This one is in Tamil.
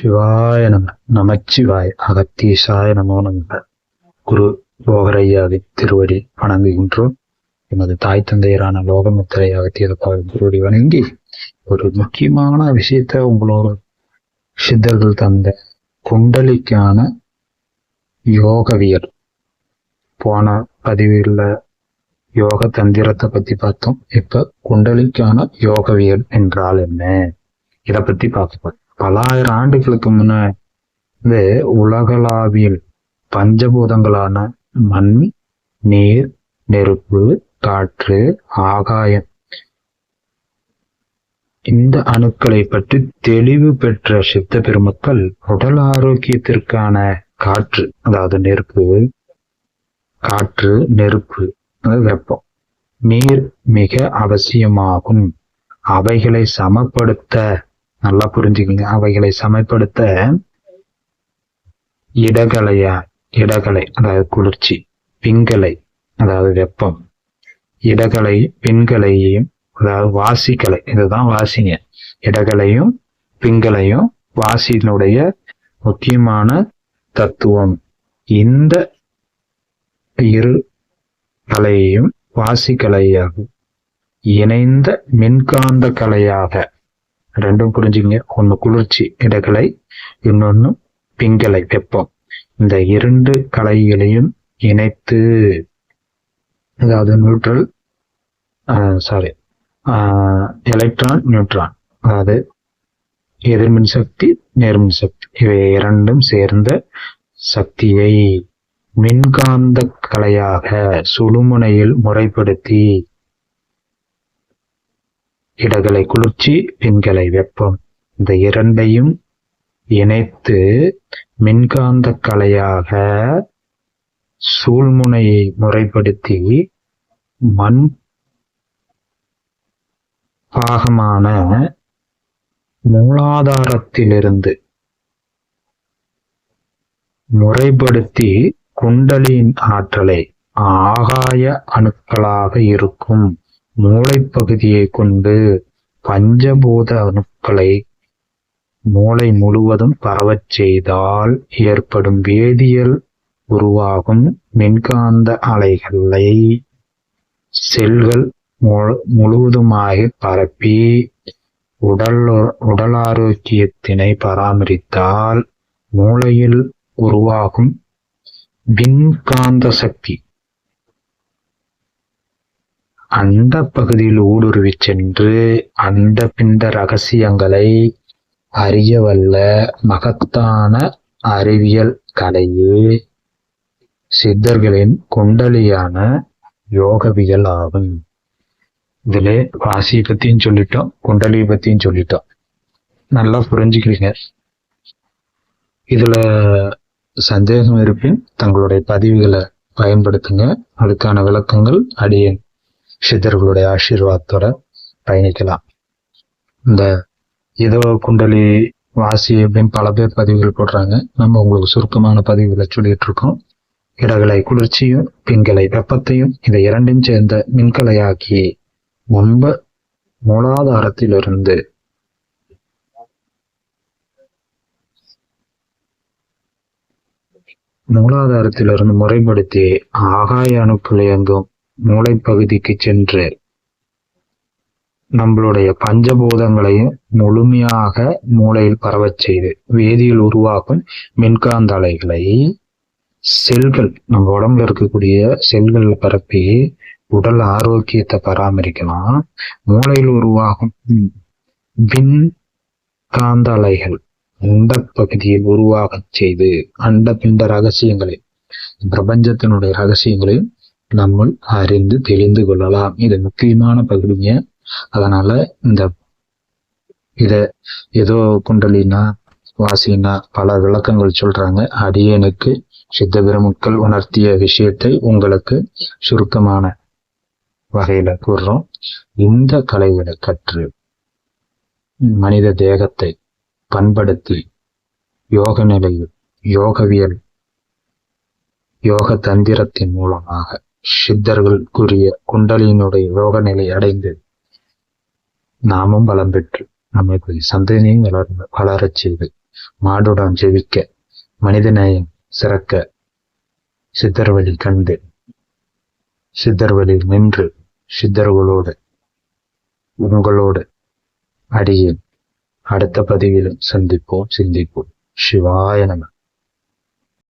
சிவாய நம நமச்சிவாய் அகத்தீசாய நமோ நம குரு போகரையாவின் திருவடி வணங்குகின்றோம். எமது தாய் தந்தையரான லோகமுத்திரை அகத்தியத குருவடி வணங்கி ஒரு முக்கியமான விஷயத்த உங்களோட சித்தர்கள் தந்த குண்டலிக்கான யோகவியல். போன பதிவில் யோக தந்திரத்தை பத்தி பார்த்தோம். இப்ப குண்டலிக்கான யோகவியல் என்றால் என்ன? இத பத்தி பார்க்க பல ஆயிரம் ஆண்டுகளுக்கு முன்ன இந்த உலகளாவியல் பஞ்சபூதங்களான மண் நீர் நெருப்பு காற்று ஆகாயம் இந்த அணுக்களை பற்றி தெளிவு பெற்ற சித்த பெருமக்கள் உடல் ஆரோக்கியத்திற்கான காற்று அதாவது நெருப்பு காற்று நெருப்பு வெப்பம் நீர் மிக அவசியமாகும். அவைகளை சமப்படுத்த நல்லா புரிஞ்சுக்கங்க. அவைகளை சமைப்படுத்த இடகலையா இடகலை அதாவது குளிர்ச்சி பிங்கலை அதாவது வெப்பம் இடகலை பின்கலையையும் அதாவது வாசிக்கலை இதுதான் வாசிங்க. இடகலையும் பிங்கலையும் வாசியினுடைய முக்கியமான தத்துவம். இந்த இரு கலையையும் வாசிக்கலையாகும் இணைந்த மின்காந்த கலையாக ரெண்டும் புரிஞ்சுங்க ஒண்ணு குளிர்ச்சி இடக்கலை இன்னொன்னு பிங்கலை வெப்பம். இந்த இரண்டு கலைகளையும் இணைத்து அதாவது நியூட்ரல் சாரி எலக்ட்ரான் நியூட்ரான் அதாவது எதிர்மின் சக்தி நேர்மின் சக்தி. இவை இரண்டும் சேர்ந்த சக்தியை மின்காந்த கலையாக சுழுமுனையில் முறைப்படுத்தி இடகலை குளிர்ச்சி பின்கலை வெப்பம். இந்த இரண்டையும் இணைத்து மின்காந்த கலையாக சூழ்முனையை முறைப்படுத்தி மண் பாகமான மூலாதாரத்திலிருந்து முறைப்படுத்தி குண்டலின் ஆற்றலை ஆகாய அணுக்களாக இருக்கும். மூளைப்பகுதியை கொண்டு பஞ்சபூத அணுக்களை மூளை முழுவதும் பரவச் செய்தால் ஏற்படும் வேதியியல் உருவாகும் மின்காந்த அலைகளை செல்கள் முழுவதுமாக பரப்பி உடல் உடல் ஆரோக்கியத்தினை பராமரித்தால் மூளையில் உருவாகும் மின்காந்த சக்தி அந்த பகுதியில் ஊடுருவி சென்று அந்த பிண்ட ரகசியங்களை அறிய வல்ல மகத்தான அறிவியல் கலையே சித்தர்களின் குண்டலியான யோகவியல் ஆகும். இதுல வாசியை பத்தியும் சொல்லிட்டோம் குண்டலியை பத்தியும் சொல்லிட்டோம். நல்லா புரிஞ்சுக்கிறீங்க. இதுல சந்தேகம் இருப்பின் தங்களுடைய பதிவுகளை பயன்படுத்துங்க. அதுக்கான விளக்கங்கள் அடியேன். சித்தர்களுடைய ஆசீர்வாதத்தோட பயணிக்கலாம். இந்த ஏதோ குண்டலி வாசி அப்படின்னு பல பேர் பதிவுகள் போடுறாங்க. நம்ம உங்களுக்கு சுருக்கமான பதிவுகளை சொல்லிட்டு இருக்கோம். இடகளை குளிர்ச்சியும் பெண்களை வெப்பத்தையும் இதை இரண்டும் சேர்ந்த மின்கலையாக்கி ரொம்ப மூலாதாரத்திலிருந்து மூலாதாரத்திலிருந்து முறைப்படுத்தி ஆகாய அணுக்கள் இயங்கும் மூளை பகுதிக்கு சென்று நம்மளுடைய பஞ்சபூதங்களையும் முழுமையாக மூளையில் பரவச் செய்து வேதியில் உருவாக்கும் மின்காந்த அலைகளை செல்கள் நம்ம உடம்புல இருக்கக்கூடிய செல்கள் பரப்பி உடல் ஆரோக்கியத்தை பராமரிக்கலாம். மூளையில் உருவாகும் மின் காந்த அலைகள் அந்த பகுதியில் உருவாக செய்து அந்த பிண்ட ரகசியங்களை பிரபஞ்சத்தினுடைய ரகசியங்களையும் நம்ம அறிந்து தெளிந்து கொள்ளலாம். இது முக்கியமான பகுதிங்க. அதனால இந்த இத ஏதோ குண்டலினா வாசினா பல விளக்கங்கள் சொல்றாங்க. அடியனுக்கு சித்த பெருமக்கள் உணர்த்திய விஷயத்தை உங்களுக்கு சுருக்கமான வகையில கூறுறோம். இந்த கலைகளை கற்று மனித தேகத்தை பண்படுத்தி யோக நிலையில் யோகவியல் யோக தந்திரத்தின் மூலமாக சித்தர்கள் கூறிய குண்டலியினுடைய யோக நிலை அடைந்து நாமும் பலம் பெற்று நமக்கு சந்ததியும் வளர் வளரச் செய்து மாடுடன் ஜெபிக்க மனிதநேயம் சிறக்க சித்தர் வழி கண்டு சித்தர் வழி நின்று சித்தர்களோடு உங்களோடு அடியேன். அடுத்த பதிவிலும் சந்திப்போம். சிந்திப்போம். சிவாய நம.